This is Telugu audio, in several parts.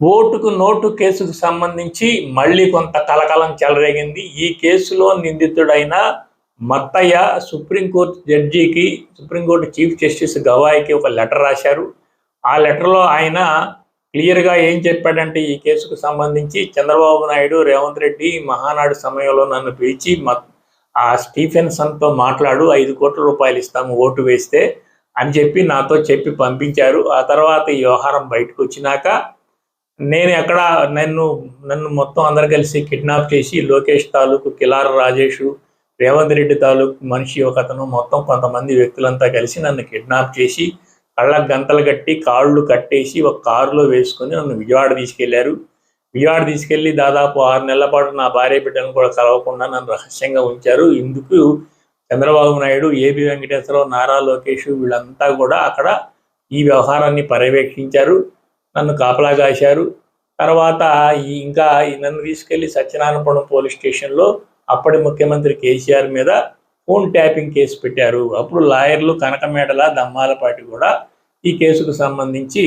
ఓటుకు నోటు కేసుకు సంబంధించి మళ్ళీ కొంత కలకలం చెలరేగింది. ఈ కేసులో నిందితుడైన మత్తయ్య సుప్రీంకోర్టు జడ్జికి సుప్రీంకోర్టు చీఫ్ జస్టిస్ గవాయికి ఒక లెటర్ రాశారు. ఆ లెటర్లో ఆయన క్లియర్గా ఏం చెప్పాడంటే ఈ కేసుకు సంబంధించి చంద్రబాబు నాయుడు రేవంత్ రెడ్డి మహానాడు సమయంలో నన్ను పిలిచి ఆ స్టీఫెన్సన్తో మాట్లాడు ఐదు కోట్ల రూపాయలు ఇస్తాము ఓటు వేస్తే అని చెప్పి నాతో చెప్పి పంపించారు. ఆ తర్వాత ఈ వ్యవహారం బయటకు వచ్చినాక నేను ఎక్కడ నన్ను నన్ను మొత్తం అందరు కలిసి కిడ్నాప్ చేసి లోకేష్ తాలూకు కిలార రాజేష్ రేవంత్ రెడ్డి తాలూకు మనిషి ఒక అతను మొత్తం కొంతమంది వ్యక్తులంతా కలిసి నన్ను కిడ్నాప్ చేసి కళ్ళకు గంతలు కట్టి కాళ్ళు కట్టేసి ఒక కారులో వేసుకొని నన్ను విజయవాడ తీసుకెళ్ళారు. విజయవాడ తీసుకెళ్ళి దాదాపు ఆరు నెలల పాటు నా భార్య బిడ్డను కూడా కలవకుండా నన్ను రహస్యంగా ఉంచారు. ఇందుకు చంద్రబాబు నాయుడు ఏబి వెంకటేశ్వరరావు నారా లోకేష్ వీళ్ళంతా కూడా అక్కడ ఈ వ్యవహారాన్ని పర్యవేక్షించారు. నన్ను కాపలా కాశారు తర్వాత ఇంకా ఈ నన్ను తీసుకెళ్ళి సత్యనారాయణపురం పోలీస్ స్టేషన్లో అప్పటి ముఖ్యమంత్రి కేసీఆర్ మీద ఫోన్ ట్యాపింగ్ కేసు పెట్టారు. అప్పుడు లాయర్లు కనకమేడల దమ్మాలపాటి కూడా ఈ కేసుకు సంబంధించి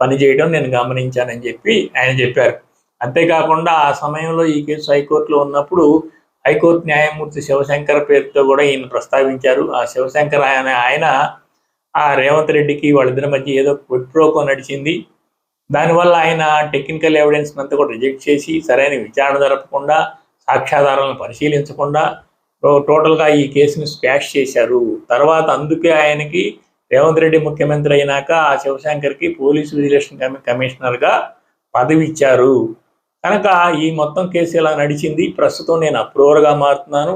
పనిచేయడం నేను గమనించానని చెప్పి ఆయన చెప్పారు. అంతేకాకుండా ఆ సమయంలో ఈ కేసు హైకోర్టులో ఉన్నప్పుడు హైకోర్టు న్యాయమూర్తి శివశంకర్ పేరుతో కూడా ఈయన ప్రస్తావించారు. ఆ శివశంకర్ ఆయన ఆయన ఆ రేవంత్ రెడ్డికి వాళ్ళిద్దరి మధ్య ఏదో విప్రోకో నడిచింది. దానివల్ల ఆయన టెక్నికల్ ఎవిడెన్స్ అంతా కూడా రిజెక్ట్ చేసి సరైన విచారణ జరపకుండా సాక్ష్యాధారాలను పరిశీలించకుండా టోటల్గా ఈ కేసుని స్పాష్ చేశారు. తర్వాత అందుకే ఆయనకి రేవంత్ రెడ్డి ముఖ్యమంత్రి అయినాక ఆ శివశంకర్కి పోలీసు విజిలేషన్ కమిషనర్గా పదవి ఇచ్చారు. కనుక ఈ మొత్తం కేసు ఇలా నడిచింది? ప్రస్తుతం నేను అప్రూవర్గా మారుతున్నాను.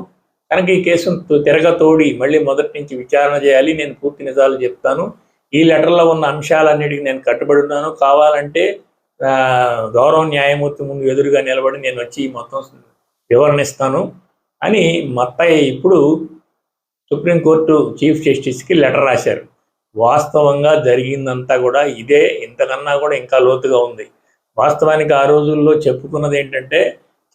కనుక ఈ కేసును తిరగతోడి మళ్ళీ మొదటి నుంచి విచారణ చేయాలి. నేను పూర్తి నిజాలు చెప్తాను. ఈ లెటర్లో ఉన్న అంశాలన్నిటికీ నేను కట్టుబడి ఉన్నాను. కావాలంటే గౌరవ న్యాయమూర్తి ముందు ఎదురుగా నిలబడి నేను వచ్చి ఈ మొత్తం వివరణ ఇస్తాను అని మత్తయ్య ఇప్పుడు సుప్రీంకోర్టు చీఫ్ జస్టిస్కి లెటర్ రాశారు. వాస్తవంగా జరిగిందంతా కూడా ఇదే. ఇంతకన్నా కూడా ఇంకా లోతుగా ఉంది. వాస్తవానికి ఆ రోజుల్లో చెప్పుకున్నది ఏంటంటే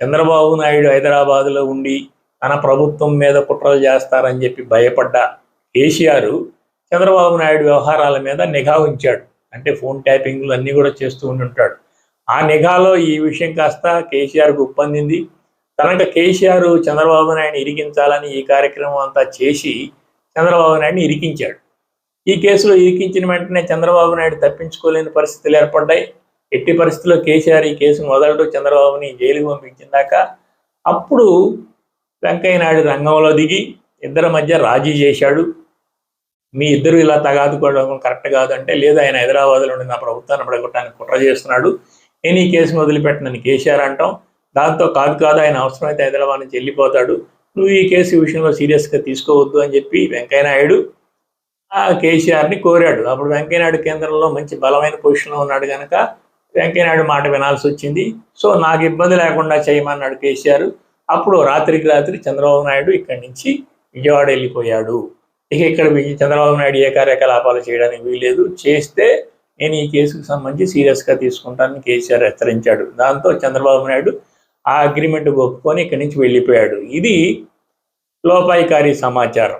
చంద్రబాబు నాయుడు హైదరాబాదులో ఉండి తన ప్రభుత్వం మీద కుట్రలు చేస్తారని చెప్పి భయపడ్డ కేసీఆర్ చంద్రబాబు నాయుడు వ్యవహారాల మీద నిఘా ఉంచాడు. అంటే ఫోన్ ట్యాపింగ్లు అన్నీ కూడా చేస్తూ ఉంటుంటాడు ఆ నిఘాలో ఈ విషయం కాస్త కేసీఆర్కు ఉప్పందింది తనక కేసీఆర్ చంద్రబాబు నాయుడు ఇరికించాలని ఈ కార్యక్రమం అంతా చేసి చంద్రబాబు నాయుడిని ఇరికించాడు. ఈ కేసులో ఇరికించిన వెంటనే చంద్రబాబు నాయుడు తప్పించుకోలేని పరిస్థితులు ఏర్పడ్డాయి. ఎట్టి పరిస్థితుల్లో కేసీఆర్ ఈ కేసు మొదలు చంద్రబాబుని జైలుకు పంపించిందాక అప్పుడు వెంకయ్య నాయుడు రంగంలో దిగి ఇద్దరి మధ్య రాజీ చేశాడు. మీ ఇద్దరు ఇలా తగాదుకోవడం కరెక్ట్ కాదంటే లేదు ఆయన హైదరాబాద్లో ఉండి నా ప్రభుత్వాన్ని పడగొట్టడానికి కుట్ర చేస్తున్నాడు. నేను ఈ కేసును వదిలిపెట్టనని కేసీఆర్ అంటాం. దాంతో కాదు కాదు ఆయన అవసరమైతే హైదరాబాద్ నుంచి వెళ్ళిపోతాడు. నువ్వు ఈ కేసు విషయంలో సీరియస్గా తీసుకోవద్దు అని చెప్పి వెంకయ్యనాయుడు ఆ కేసీఆర్ని కోరాడు. అప్పుడు వెంకయ్యనాయుడు కేంద్రంలో మంచి బలమైన పొజిషన్లో ఉన్నాడు కనుక వెంకయ్యనాయుడు మాట వినాల్సి వచ్చింది. సో నాకు ఇబ్బంది లేకుండా చేయమన్నాడు కేసీఆర్. అప్పుడు రాత్రికి రాత్రి చంద్రబాబు నాయుడు ఇక్కడి నుంచి విజయవాడ వెళ్ళిపోయాడు. ఇక ఇక్కడ చంద్రబాబు నాయుడు ఏ కార్యకలాపాలు చేయడానికి వీలేదు చేస్తే నేను ఈ కేసుకు సంబంధించి సీరియస్గా తీసుకుంటానని కేసీఆర్ హెచ్చరించాడు. దాంతో చంద్రబాబు నాయుడు ఆ అగ్రిమెంట్ ఒప్పుకొని ఇక్కడి నుంచి వెళ్ళిపోయాడు. ఇది లోపాయికారి సమాచారం.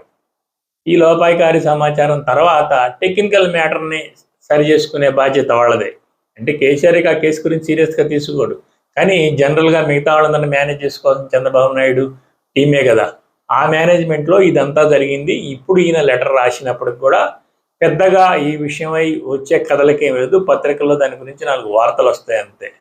ఈ లోపాయికారి సమాచారం తర్వాత టెక్నికల్ మ్యాటర్ని సరి చేసుకునే బాధ్యత వాళ్ళదే. అంటే కేసీఆర్కి ఆ కేసు గురించి సీరియస్గా తీసుకోడు. కానీ జనరల్గా మిగతా వాళ్ళందరినీ మేనేజ్ చేసుకోవాల్సిన చంద్రబాబు నాయుడు టీమే కదా. ఆ మేనేజ్మెంట్లో ఇదంతా జరిగింది. ఇప్పుడు ఈయన లెటర్ రాసినప్పటికి కూడా పెద్దగా ఈ విషయమై వచ్చే కథలకేం లేదు. పత్రికల్లో దాని గురించి నాలుగు వార్తలు వస్తాయి అంతే